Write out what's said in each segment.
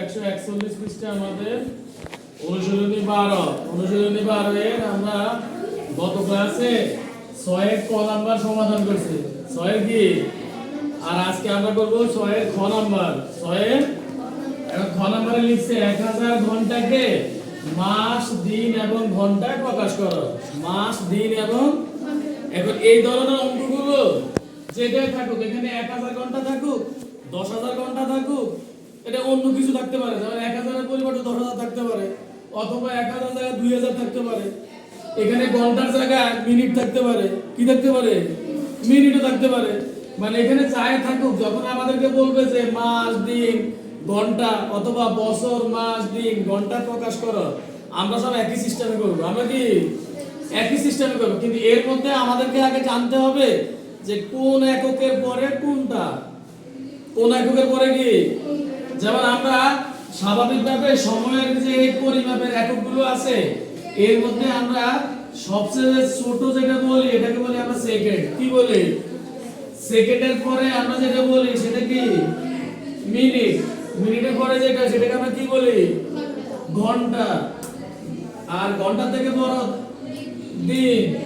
একশো একচল্লিশ পৃষ্ঠা আমাদের। অনুশীলনী বারো। অনুশীলনী বারো এর আমরা গত ক্লাসে ছয়ের ক নাম্বার সমাধান করছি। ছয়ের কি? আর আজকে আমরা করব ছয়ের খ নাম্বার। ছয়ের, এখন খ নাম্বারে লিখছে এক হাজার ঘন্টাকে মাস, দিন এবং ঘন্টায় প্রকাশ করো। মাস, দিন এবং এখন এই ধরনের অঙ্কগুলো যেটাই থাকুক, এখানে এক হাজার ঘণ্টা থাকুক, দশ হাজার ঘণ্টা থাকুক এটা অন্য কিছু থাকতে পারে। যেমন এক হাজারের পরিবর্তে দশ হাজার থাকতে পারে, অথবা এক হাজার জায়গায় দুই হাজার থাকতে পারে। এখানে ঘণ্টার জায়গায় মিনিট থাকতে পারে। কি থাকতে পারে? মিনিটও থাকতে পারে। মানে এখানে চাই থাকুক, যখন আমাদেরকে বলবে যে মাস, দিন, ঘণ্টা, অথবা বছর, মাস, দিন, ঘণ্টা প্রকাশ করো, আমরা সব একই সিস্টেমে করব। আমরা কি একই সিস্টেমে করব? কিন্তু এর মধ্যে আমাদেরকে আগে জানতে হবে যে কোন এককের পরে কোনটা। কোন এককের পরে কি? যেমন আমরা স্বাভাবিকভাবে সময়ের যে পরিমাপের এককগুলো আছে, এর মধ্যে আমরা সবচেয়ে ছোট যেটা বলি, এটাকে বলি আমরা সেকেন্ড কি বলি? সেকেন্ডের পরে আমরা যেটা বলি, সেটা কি? মিনিট মিনিটের পরে যেটা, সেটাকে আমরা কি বলি? ঘণ্টা। আর ঘণ্টা থেকে বড় দিন।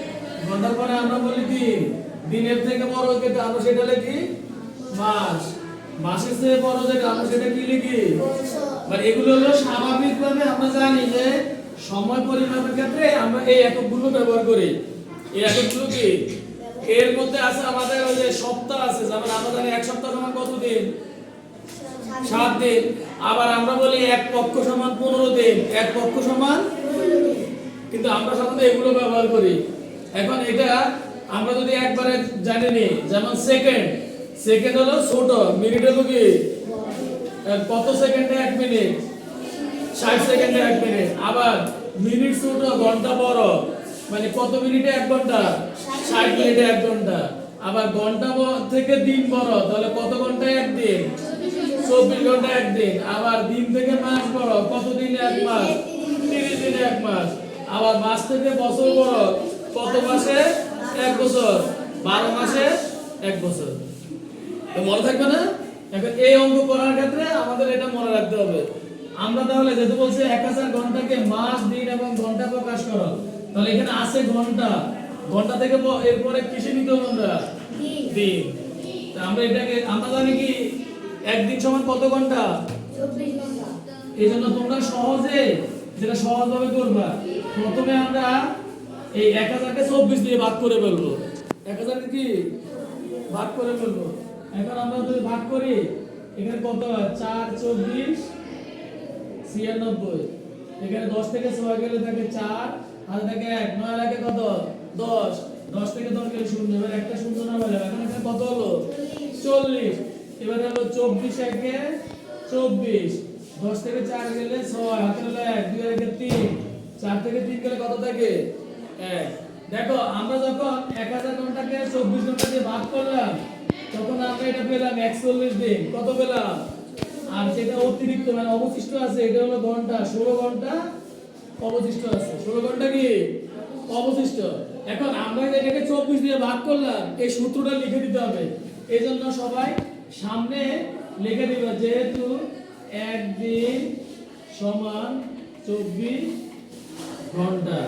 ঘণ্টার পরে আমরা বলি দিন। দিনের থেকে বড় যেটা আমরা সেটা লিখি মাস। মাসের থেকে বড় যেটা আমরা সেটা কি লিখি? মানে এগুলো হলো স্বাভাবিকভাবে আমরা জানি যে সময় পরিমাপের ক্ষেত্রে আমরা এই এককগুলো ব্যবহার করি। এই এককগুলো কি? এর মধ্যে আছে আমাদের ওই যে সপ্তাহ আছে, যেমন আমরা এক সপ্তাহ সমান কত দিন সাত দিন। আবার আমরা বলি এক পক্ষ সমান পনেরো দিন, এক পক্ষ সমান কিন্তু আমরা সাধারণত এগুলো ব্যবহার করি। এখন এটা আমরা যদি একবারে জানি যেমন সেকেন্ড সেকেন্ড হলো ছোট মিনিট হলো কি? কত সেকেন্ডে এক মিনিট ষাট সেকেন্ডে এক মিনিট আবার মিনিট ছোট ঘণ্টা বড়। মানে কত মিনিটে এক ঘণ্টা? ষাট মিনিটে এক ঘণ্টা। আবার ঘণ্টা থেকে দিন বড় তাহলে কত ঘন্টায় এক দিন? চব্বিশ ঘণ্টা একদিন আবার দিন থেকে মাস বড় কত দিনে এক মাস? তিরিশ দিনে এক মাস। আবার মাস থেকে বছর বড় কত মাসে? এক বছর। বারো মাসে এক বছর। মনে থাকবে না? এখন এই অঙ্ক করার ক্ষেত্রে আমাদের এটা মনে রাখতে হবে। আমরা তাহলে যেহেতু বলছে এক হাজার ঘন্টাকে মাস দিন এবং ঘণ্টা প্রকাশ করো তাহলে এখানে আছে ঘণ্টা। ঘণ্টা থেকে এরপরে কিসে নিতে হবে আমরা? দিন। আমরা এটাকে আমরা জানি কি একদিন সমান কত ঘণ্টা? এই জন্য তোমরা সহজে যেটা সহজভাবে করবা প্রথমে আমরা এই এক হাজারকে চব্বিশ দিয়ে ভাগ করে ফেলব। এক হাজারকে কি? ভাগ করে ফেলব। এখন আমরা যদি ভাগ করি, এখানে কত হয়? চার চব্বিশ, ছিয়ানব্বই। এখানে দশ থেকে ছয় গেলে থাকে চার, আর থাকে এক। নয় লাগে কত? দশ। দশ থেকে দশ গেলে শূন্য। এবার একটা শূন্য না বলে এখন এখানে কত হলো? চল্লিশ। এবার হলো চব্বিশ একে চব্বিশ। দশ থেকে চার গেলে ছয়, হাতে হলো এক, দুই একে তিন। চার থেকে তিন গেলে কত থাকে? এক। দেখো, আমরা যখন এক হাজার ঘন্টাকে, চব্বিশ ঘণ্টা দিয়ে ভাগ করলাম তখন আমরা এটা পেলাম একচল্লিশ দিন। কত পেলাম? আর যেটা অতিরিক্ত মানে অবশিষ্ট আছে, এটা হলো ঘণ্টা, ষোলো ঘণ্টা অবশিষ্ট আছে। ষোলো ঘণ্টা কি? অবশিষ্ট। এখন আমরা এটাকে চব্বিশ দিয়ে ভাগ করলাম, এই সূত্রটা লিখে দিতে হবে। এই জন্য সবাই সামনে লিখে দিবা, যেহেতু একদিন সমান চব্বিশ ঘণ্টা।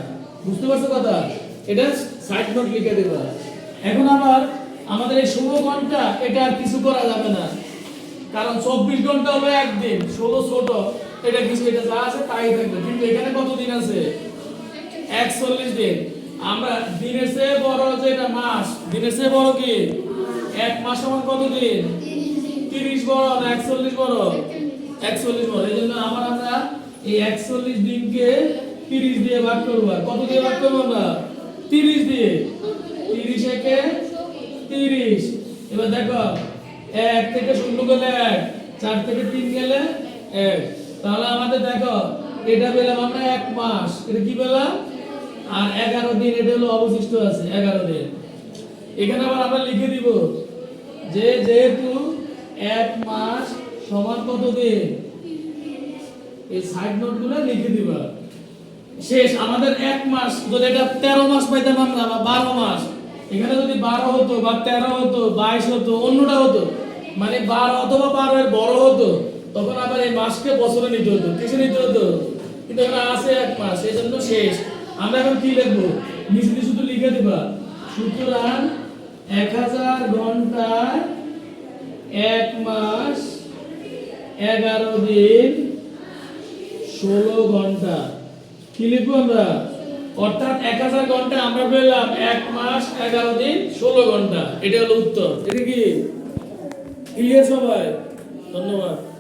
বুঝতে পারছ কথা? এটা সাইড নোট লিখে দেবা। এখন আবার আমাদের এই ষোলো ঘণ্টা এটা আর কিছু করা যাবে না। কারণ চব্বিশ ঘণ্টা হলো একদিন, ষোলো ছোট, এটা কিছু এটা যা আছে তাই থাকবে। কিন্তু এখানে কতদিন আছে? একচল্লিশ দিন। আমরা দিনের চেয়ে বড় যে এটা মাস, দিনের চেয়ে বড় কি? এক মাস সমান কতদিন তিরিশ বড় না একচল্লিশ বড়? একচল্লিশ বড়। এই জন্য আমার আমরা এই একচল্লিশ দিনকে তিরিশ দিয়ে ভাগ করব। কত দিয়ে ভাগ করব আমরা? তিরিশ দিয়ে। তিরিশ একে এবার দেখো, এক থেকে শূন্য গেলে এক, চার থেকে তিন গেলে এক। তাহলে আমাদের দেখো, এটা পেলাম আমরা এক মাস। এটা কি পেলাম? আর এগারো দিন, এটা হলো অবশিষ্ট আছে, এগারো দিন। এখানে আবার আমরা লিখে দিব যে, যেহেতু এক মাস সমান কত দিন? এই সাইড নোটগুলো লিখে দিবা। শেষ, আমাদের এক মাস, যদি এটা তেরো মাস পাইতাম আমরা, বা বারো মাস এখানে যদি বারো হতো বা তেরো হতো, বাইশ হতো, অন্যটা হতো মানে বারো অথবা বারো এর বড় হতো, তখন আবার এই মাসকে বছরে নিতে হতো, কিসে নিতে হতো? কিন্তু এখানে আছে এক মাস, এই জন্য শেষ। আমরা এখন কি লিখব? নিচে শুধু লিখে দিবা। সুতরাং এক হাজার ঘন্টায় এক মাস এগারো দিন ষোলো ঘণ্টা। কি লিখব আমরা? অর্থাৎ এক হাজার ঘণ্টা আমরা পেলাম এক মাস, এগারো দিন, ষোলো ঘণ্টা। এটা হলো উত্তর। এটা কি? ক্লিয়ার সবাই? ধন্যবাদ।